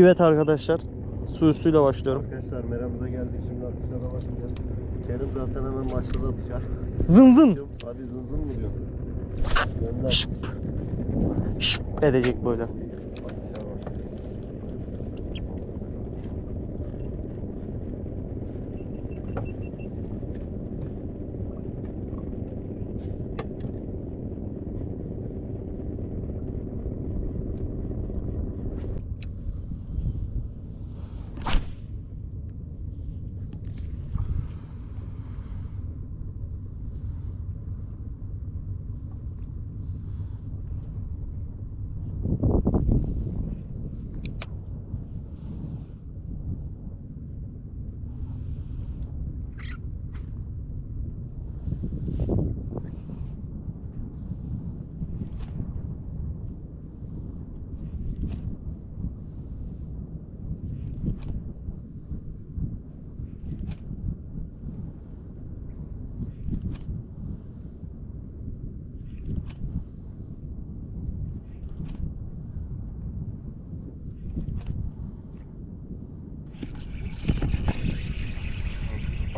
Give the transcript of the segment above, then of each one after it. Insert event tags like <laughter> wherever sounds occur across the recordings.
Evet arkadaşlar. Su üstüyle başlıyorum. Arkadaşlar meramıza geldik şimdi atışlara bakacağız. Kerim zaten hemen başladı atışa. Zın zın. Hadi zın zın mı diyor? Gönder. Şıp. Şıp edecek böyle. Atışa bak.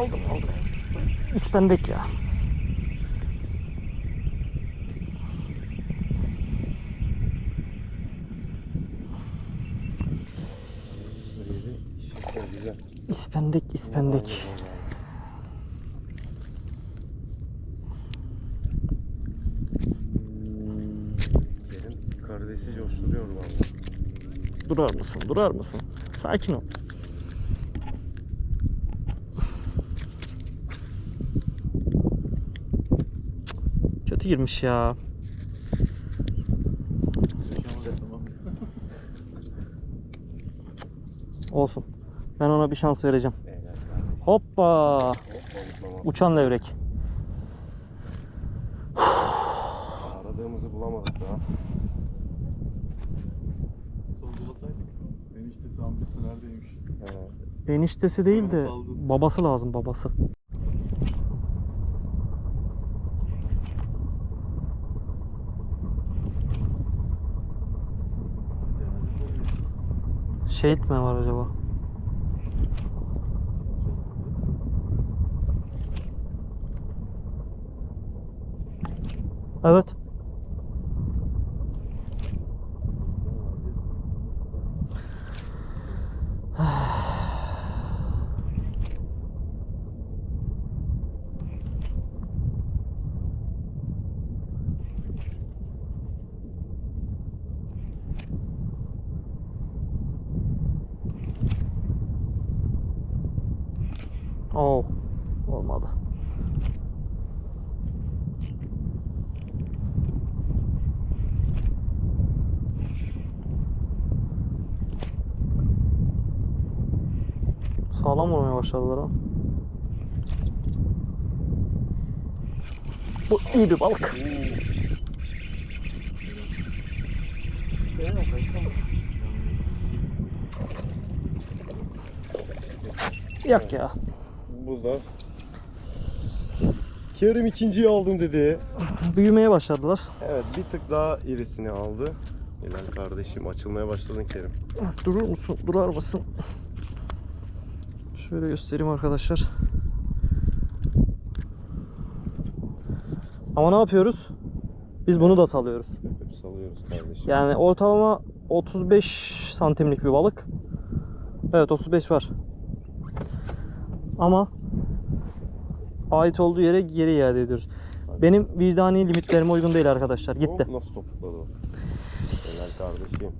Aldım aldım. İspendek ya. İspendek ispendek. Kerim karidesi coşturuyor valla. Durar mısın? Durar mısın? Sakin ol. Kötü girmiş ya. Olsun. Ben ona bir şans vereceğim. Hoppa! Uçan levrek. Aradığımızı bulamadık daha. Eniştesi amcası neredeymiş? Eniştesi değil de babası lazım babası. Şehit mi var acaba? Evet. Oo. Olmadı. Sağlam vurmaya başladılar ha. Bu iyi bir balık. Yak ya. Bu da Kerim ikinciyi aldım dedi. Büyümeye başladılar. Evet bir tık daha irisini aldı. Hilal kardeşim açılmaya başladın Kerim. Durur musun? Durar mısın? Şöyle göstereyim arkadaşlar. Ama ne yapıyoruz? Biz bunu da salıyoruz. Hep salıyoruz kardeşim. Yani ortalama 35 santimlik bir balık. Evet 35 var. Ama ait olduğu yere geri iade ediyoruz. Benim vicdani limitlerime uygun değil arkadaşlar. Gitti. Nasıl topukladı o? Hilal kardeşim.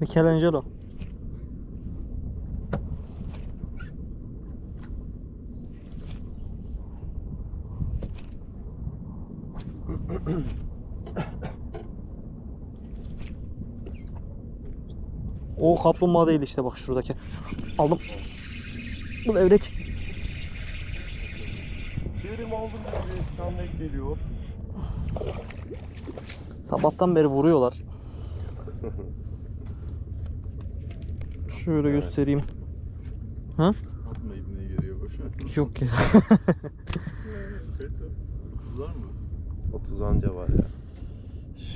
Michelangelo. O kaplumbağa değil işte bak şuradaki. Aldım. Bu levrek. Kerim aldım bizi İstanbul geliyor. Sabahtan beri vuruyorlar. <laughs> Şöyle Evet. göstereyim. Ha? Atma ibneye geliyor boşver. Yok ya. Kaç o? 30 var mı? 30 anca var ya.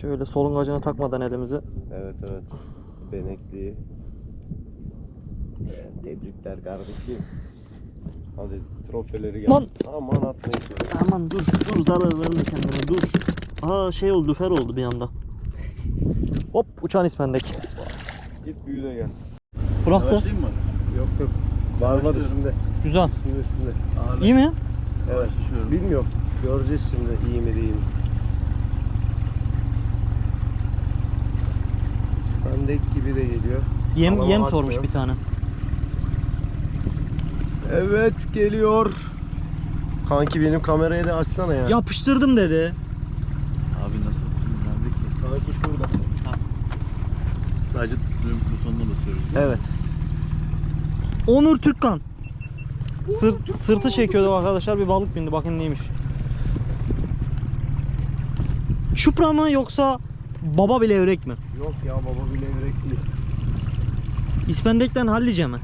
Şöyle solungacını takmadan elimize. Evet evet. Benekli. Tebrikler kardeşim. Hadi trofeleri gel. Lan! Aman atmayın. Aman dur dur zarar verme kendine dur. Aa şey oldu fer oldu bir anda. Hop uçan ispendek. Git büyü de gel. Bıraktı. Başlayayım mı? Yok yok. Var var üstünde. Güzel. Suyun üstünde. Ağırlık. İyi mi? Evet. Başlıyorum. Bilmiyorum. Göreceğiz şimdi iyi mi değil mi. Spandek gibi de geliyor. Yem yem açmıyor. sormuş bir tane. Evet geliyor. Kanki benim kamerayı da açsana ya. Yapıştırdım dedi. Abi nasıl? Şimdi nerede ki? Kanki şurada. Sadece düğüm butonuna basıyoruz. Evet. Onur Türkkan. Sırt, sırtı çekiyordu arkadaşlar bir balık bindi bakın neymiş. Çupra mı yoksa baba bile levrek mi? Yok ya baba bile yürekli. İspendekten hallice mi?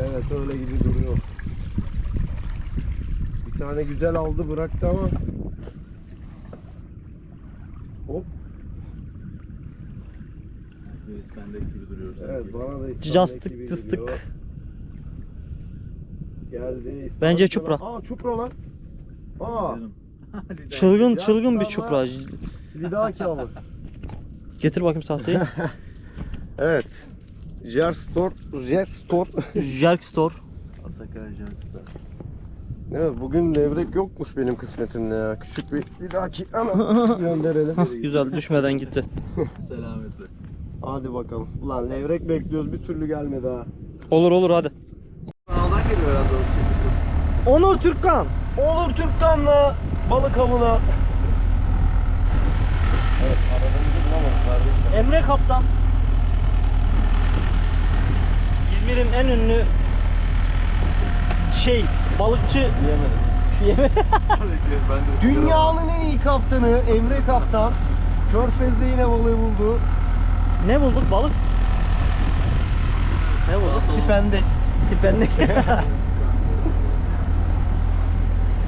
Evet öyle gibi duruyor. Bir tane güzel aldı bıraktı ama. Hop. Biz pendek gibi duruyoruz. Evet bana da İstanbul Cıstık, gibi cıstık. geliyor. Geldi. Bence çupra. Aa çupra lan. Aa. <laughs> Çılgın çılgın bir çupra. Lidaki avı. <laughs> Getir bakayım sahteyi. <laughs> Evet. Jerstor, Jerstor. Jerk Store. Asaka Ajax'ta. evet bugün levrek yokmuş benim kısmetimde ya. Küçük bir lidaki ama gönderelim. Hah, güzel düşmeden gitti. Selametle. Hadi bakalım. Ulan levrek bekliyoruz bir türlü gelmedi ha. Olur olur hadi. Geliyor herhalde o Onur Türkkan. Olur Türkkan'la balık avına. Evet aradığımızı bulamadık kardeşim. Emre Kaptan. İzmir'in en ünlü şey balıkçı Diyemedim. yeme ben de Dünyanın en iyi kaptanı Emre Kaptan. Körfez'de yine balığı buldu. ne bulduk balık? Ne bulduk? Sipendek. Sipendek. <laughs>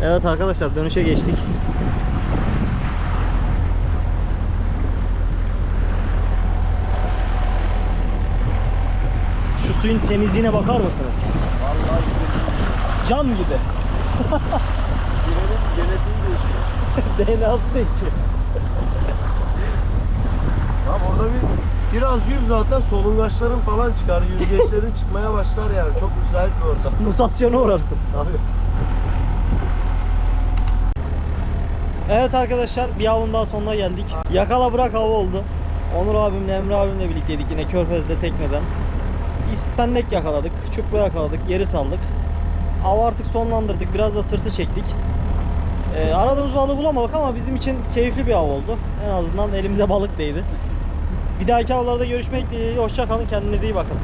evet arkadaşlar dönüşe geçtik. Şu suyun temizliğine bakar mısınız? Vallahi Cam gibi. genetiği değişiyor. <laughs> DNA'sı değişiyor. Biraz yüz zaten solungaçların falan çıkar. Yüzgeçlerin çıkmaya başlar yani. Çok müsait bir ortam. Mutasyona uğrarsın. Tabii. Evet arkadaşlar bir avın daha sonuna geldik. Yakala bırak avı oldu. Onur abimle Emre abimle birlikteydik yine Körfez'de tekneden. İspendek yakaladık, çupra yakaladık, geri saldık. Avı artık sonlandırdık, biraz da sırtı çektik. Ee, aradığımız balığı bulamadık ama bizim için keyifli bir av oldu. En azından elimize balık değdi. Bir dahaki avlarda görüşmek dileğiyle. Hoşça kalın, kendinize iyi bakın.